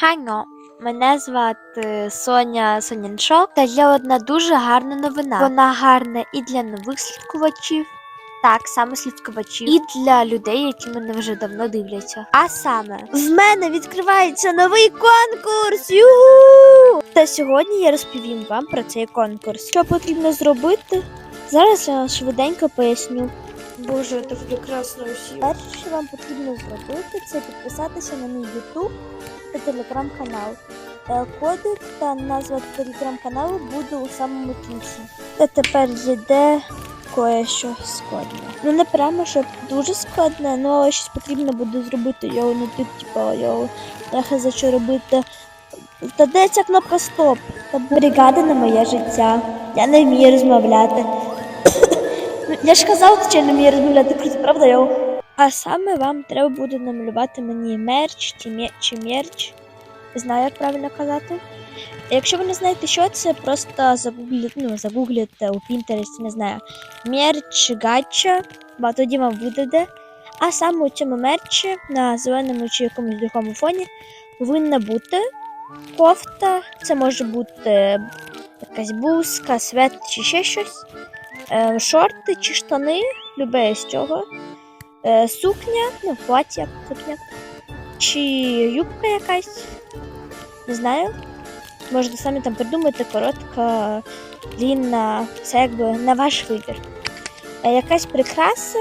Хайно, мене звати Соня Соняншок, та є одна дуже гарна новина. Вона гарна і для нових слідкувачів, так, саме слідкувачів, і для людей, які мене вже давно дивляться. А саме, в мене відкривається новий конкурс! Югу! Та сьогодні я розповім вам про цей конкурс. Що потрібно зробити? Зараз я швиденько поясню. Боже, это прекрасно усі. Перше, що вам потрібно зробити, це підписатися на мій YouTube та телеграм-канал. Е, Кодик та назва телеграм-каналу буде у самому кінці. Та тепер йде кое-що складне. Ну не прямо, щоб дуже складне, ну але щось потрібно буде зробити. Йоу, ну тут типа йоу, я за що робити. Та де ця кнопка стоп? Та бригада на моє життя. Я не вмію розмовляти. Ну, я ж казав, що я не вмію розмовляти круто, правда, йоу? А саме вам треба буде намалювати мені мерч чи, мерч. Не знаю, як правильно казати. Якщо ви не знаєте, що це, просто загугліть, ну, загугліть у Pinterest, не знаю, мерч гача, бо тоді вам видаде. А саме у цьому мерчі на зеленому чи якомусь другому фоні повинна бути кофта, це може бути якась бузка, свет чи ще щось, е, шорти чи штани, любе з цього сукня, ну, плаття, сукня, чи юбка якась. Не знаю. Можете самі там придумати, коротка, длінна, все якби на ваш вибір. Е, якась прикраса,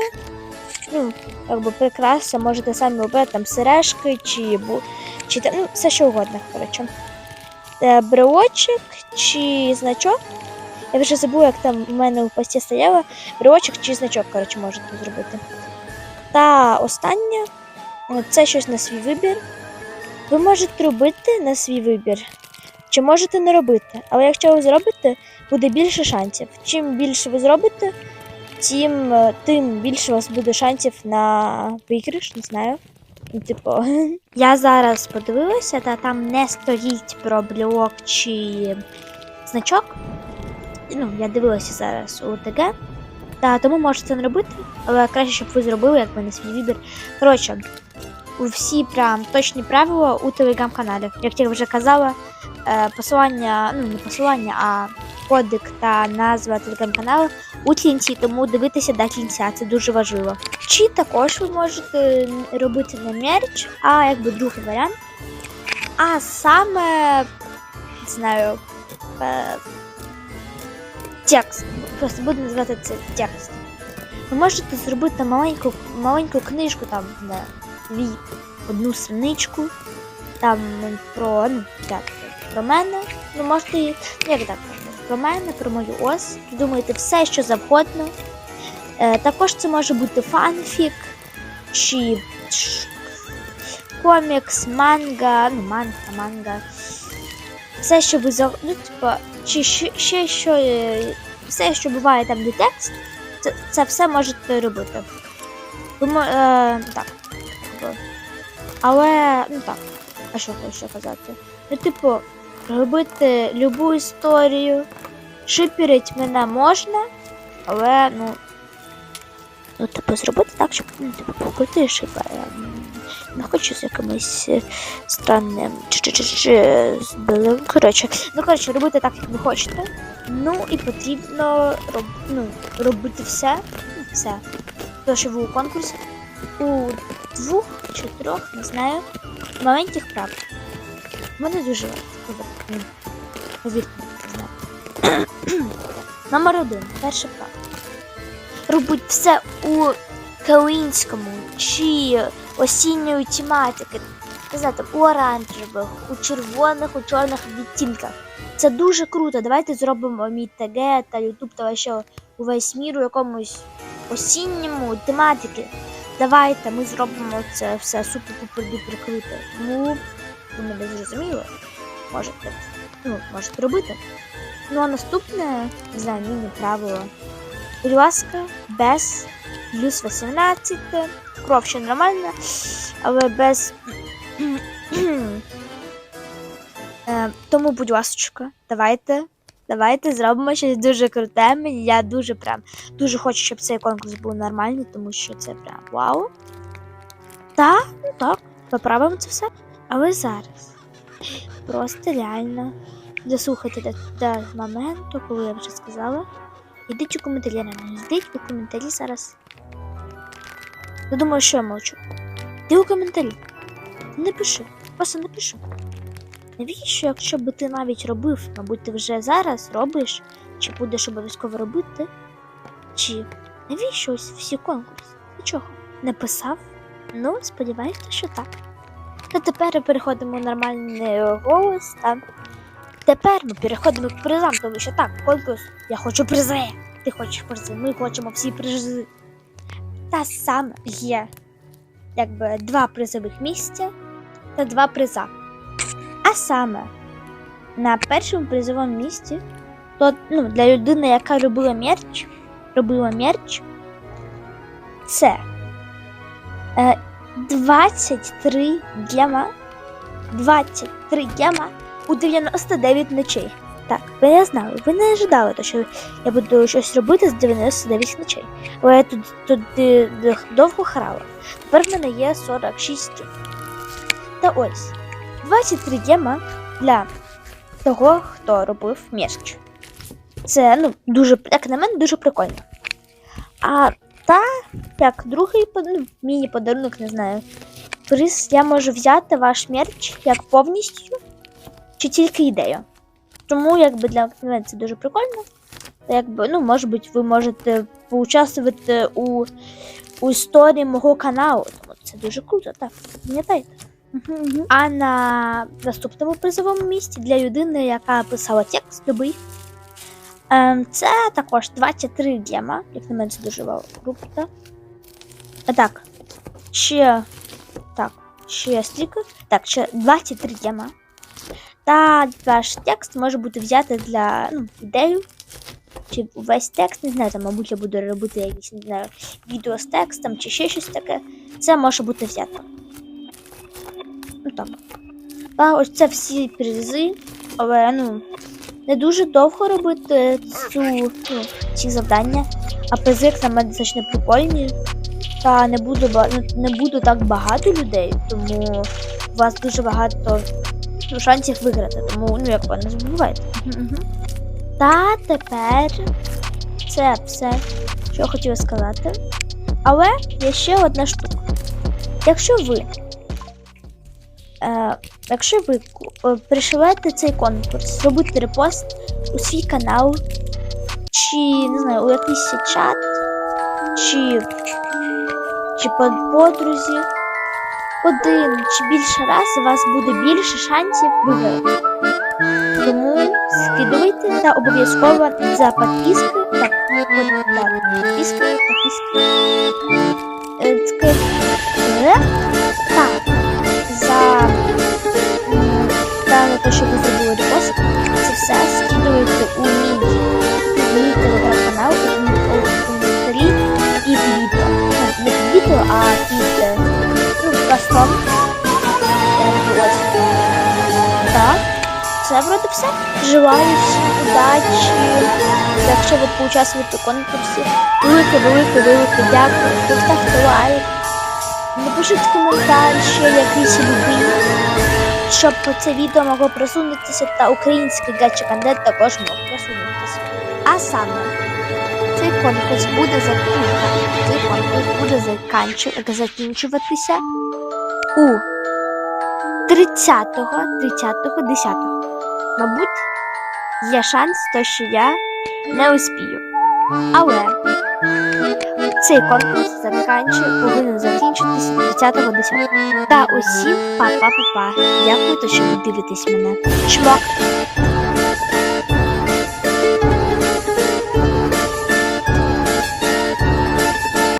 ну, якби прикраса, можете самі обрати там сережки, чи, чи ну, все що угодно, коротше. Е, брелочок чи значок. Я вже забула, як там у мене у пості стояло. Брелочок чи значок, коротше, можете зробити. Та останнє е, це щось на свій вибір. Ви можете робити на свій вибір, чи можете не робити. Але якщо ви зробите, буде більше шансів. Чим більше ви зробите, тим, е, тим більше у вас буде шансів на виграш, не знаю. Ну, Типу, я зараз подивилася, та там не стоїть про блок чи значок. Ну, я дивилася зараз у ТГ. Та тому можете не робити, але краще, щоб ви зробили, якби на свій вибір. Коротше, всі прям точні правила у телеграм-каналі. Як я вже казала, е, посилання, ну не посилання, а кодик та назва телеграм-каналу у кінці, тому дивитися до кінця, це дуже важливо. Чи також ви можете робити не мерч, а якби другий варіант. А саме не знаю. Текст. Просто буду називати це текст. Ви можете зробити маленьку, маленьку книжку там на дві одну синичку, там про, ну, як, про мене. Ну, можете, ну, як так, про мене, про мою ос. Думаєте все, що завгодно. Е, також це може бути фанфік, чи комікс, манга, ну, манга, манга. Все, що ви за. Ну, типа, чи ще, що. е, Все, що буває там, де текст, це, це все можете робити. Мо- е, так. типу. Але, ну так, а що хочу казати? Ну, типу, робити любу історію, шиперить мене можна, але, ну. Ну, типу, зробити так, щоб ну, типу, покрути шипа. Не хочу з якимось е, странним чи. Коротше, ну коротше, робити так, як ви хочете. Ну і потрібно роб, ну, робити все. ну, Все. То, що ви у конкурсі. У двох чи трьох, не знаю, маленьких прав. У мене дуже ну, Повірте. Номер один. Перше право. Робіть все у калинському чи осінньої тематики. Там, у оранжевих, у червоних, у чорних відтінках. Це дуже круто. Давайте зробимо мій ТГ та Ютуб та ще увесь мір у якомусь осінньому тематики. Давайте ми зробимо це все супер-пупер-дупер круто. Тому ви мене зрозуміли. Можете, ну, можете робити. Ну а наступне, не знаю, міні правило. Будь ласка, без плюс 18. Кров ще нормальна, але без. Е, Тому, будь ласка, давайте. Давайте зробимо щось дуже круте. Я дуже прям дуже хочу, щоб цей конкурс був нормальний, тому що це прям вау. Та, ну так, поправимо це все. Але зараз просто реально дослухайте до, до моменту, коли я вже сказала. Йдіть у коментарі реально. Йдіть у коментарі зараз. Я думаю, що я мовчу. Ти у коментарі. Не пиши. Просто не. Навіщо, якщо би ти навіть робив, мабуть, ти вже зараз робиш, чи будеш обов'язково робити, чи навіщо ось всі конкурси? Для чого? Не писав? Ну, сподіваюся, що так. Та тепер переходимо в нормальний голос. Та тепер ми переходимо к призам, тому що так, конкурс. Я хочу призи. Ти хочеш призи, ми хочемо всі призи. Та саме є якби два призових місця та два приза. А саме на першому призовому місці, то ну, для людини, яка робила мерч, робила мерч, це е, 23 дяма, 23 дяма у 99 ночей. Ви не знали, ви не ожидали, що я буду щось робити з 99 ночей. Бо я тут, тут довго храла. Тепер в мене є 46 днів. Та ось 23 дяма для того, хто робив мерч. Це ну, дуже, як на мене, дуже прикольно. А та, як другий ну, міні-подарунок, не знаю. Приз я можу взяти ваш мерч як повністю, чи тільки ідею. Тому якби для мене це дуже прикольно. Якби, ну, може бути, ви можете поучаствувати у, у історії мого каналу. Тому це дуже круто, так. Пам'ятаєте? А на наступному призовому місці для людини, яка писала текст любий. Ем, це також 23 діама. Як на мене, це дуже круто. Так. Ще. Так, ще стільки. Так, ще 23 діама. Та ваш текст може бути взяти для ну, ідею. Чи весь текст, не знаю, там, мабуть, я буду робити якісь, не знаю, відео з текстом чи ще щось таке. Це може бути взято. Ну так. Та ось це всі призи, але ну, не дуже довго робити цю, ну, ці завдання, а призи, як на мене, достатньо прикольні. Та не буде, ба- ну, не буде так багато людей, тому у вас дуже багато шансів виграти. Тому, ну, як не забувайте. Та тепер це все, що я хотіла сказати. Але є ще одна штука. Якщо ви Е, якщо ви е, пришиваєте цей конкурс, зробите репост у свій канал, чи не знаю, у якийсь чат, чи, чи по подрузі, один чи більше раз у вас буде більше шансів виграти. Тому скидуйте та обов'язково за підписки, так, підписки, підписки. Е, Так, за та те, що ви зробили репост, це все Це вроде все. Желаю всім удачі. Якщо ви поучаствуєте в конкурсі, велике, велике, велике дякую. Поставте лайк. Напишіть коментар ще якийсь любий, щоб це відео могло просунутися та український гача контент також мог просунутися. А саме цей конкурс буде. Цей конкурс буде закінчуватися у 30-го, 30-го, 10-го. Мабуть, є шанс, то що я не успію. Але цей конкурс заканчує, повинен закінчитися 30-го 10 Та усім па-па-па-па. Дякую, що ви дивитесь мене. Чмок!